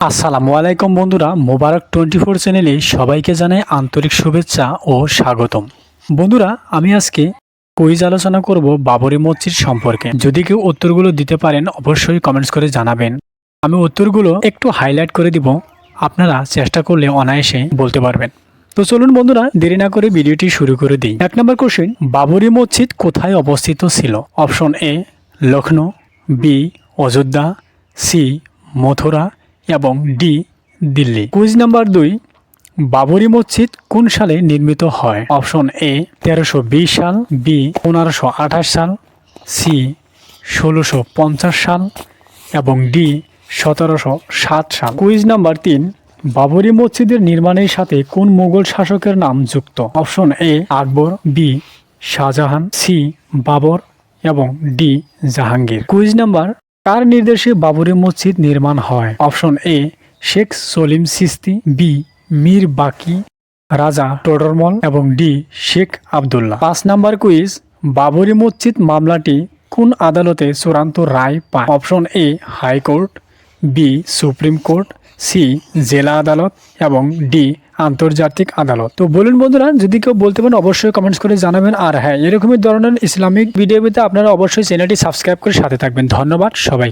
আসসালামু আলাইকুম বন্ধুরা, মোবারক টোয়েন্টি ফোর চ্যানেলে সবাইকে জানাই আন্তরিক শুভেচ্ছা ও স্বাগতম। বন্ধুরা, আমি আজকে কুইজ আলোচনা করব বাবরি মসজিদ সম্পর্কে। যদি কেউ উত্তরগুলো দিতে পারেন, অবশ্যই কমেন্টস করে জানাবেন। আমি উত্তরগুলো একটু হাইলাইট করে দিব, আপনারা চেষ্টা করলে অনায়াসে বলতে পারবেন। তো চলুন বন্ধুরা, দেরি না করে ভিডিওটি শুরু করে দিই। এক নম্বর কোশ্চেন বাবরি মসজিদ কোথায় অবস্থিত ছিল? Option A Lucknow B Ayodhya C Mathura এবং ডি, দিল্লি। কুইজ নাম্বার দুই, বাবরি মসজিদ কোন সালে নির্মিত হয়? অপশন এ, তেরোশো সাল, বি, পনেরোশো সাল, সি, ষোলোশো সাল, এবং ডি, সতেরোশো সাত সাল। কুইজ নাম্বার তিন, বাবরি মসজিদের নির্মাণের সাথে কোন মুঘল শাসকের নাম যুক্ত? Option A, Akbar, B, Shah Jahan, C, Babur, এবং ডি, জাহাঙ্গীর। কুইজ নাম্বার কার নির্দেশে বাবরি মসজিদ নির্মাণ হয়। Option A, Sheikh Salim Chishti, B, Mir Baqi, Raja Todarmal এবং ডি, শেখ আবদুল্লাহ। পাঁচ নাম্বার কুইজ, বাবরি মসজিদ মামলাটি কোন আদালতে চূড়ান্ত রায় পায়? Option A, high court B, supreme court, C, জেলা আদালত এবং ডি, আন্তর্জাতিক আদালত। তো বলুন বন্ধুরা, যদি কেউ বলতে পারেন, অবশ্যই কমেন্টস করে জানাবেন। আর হ্যাঁ এরকমই ধরনের ইসলামিক ভিডিও পেতে আপনারা অবশ্যই চ্যানেলটি সাবস্ক্রাইব করে সাথে থাকবেন। ধন্যবাদ সবাই